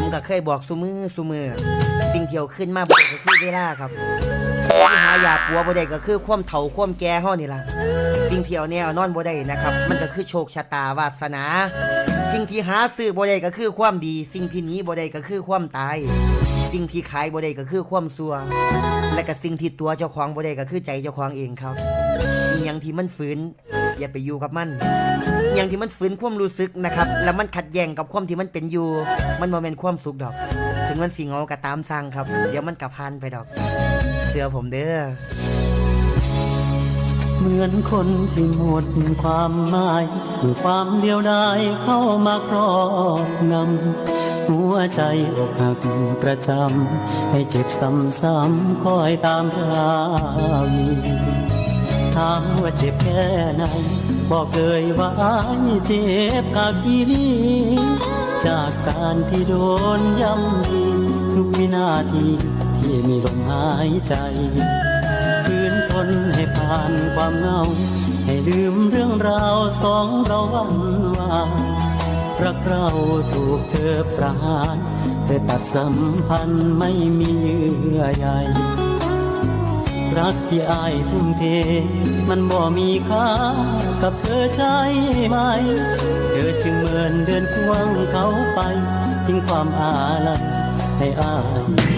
ผมก็เคยบอกซุมือซุมือสิ่งเที่ยวขึ้นมาบ่ได้ก็คือเวลาครับที่หายาปัวบ่ได้ก็คือความเฒ่าความแก่เฮานี่ล่ะสิ่งที่เอาแนวนอนบ่ได้นะครับ มันก็คือโชคชะตาวาสนา สิ่งที่หาซื้อบ่ได้ก็คือความดี สิ่งที่หนีบ่ได้ก็คือความตาย สิ่งที่ขายบ่ได้ก็คือความซัว และก็สิ่งที่ตัวเจ้าของบ่ได้ก็คือใจเจ้าของเองครับอีหยังที่มันฝืน อย่าไปอยู่กับมันอีหยังที่มันฝืนความรู้สึกนะครับ แล้วมันขัดแย้งกับความที่มันเป็นอยู่ มันบ่แม่นความสุขดอก ถึงมันสิเหงาก็ตามสร้างครับ เดี๋ยวมันก็ผ่านไปดอกเชื่อผมเด้อ เหมือนคนที่หมดความหมายคือความเดียวดายเข้ามาครอบงำหัวใจอกหักประจำให้เจ็บซ้ำๆคอยตามทาง ถามว่าเจ็บแค่ไหน บอกเลยว่าเจ็บกากีนีจากการที่โดนย้ำยีทุกวินาทีที่มีลมหายใจคืนทนให้ผ่านความเหงา ให้ลืมเรื่องราวสองเราวันวานรักเราถูกเธอประหารเธอตัดสัมพันธ์ไม่มีเยื่อใย รักที่อายทุ่มเท มันบ่มีค่ากับเธอใช่ไหม เธอจึงเหมือนเดินควงเขาไปทิ้งความอาลัยให้อาย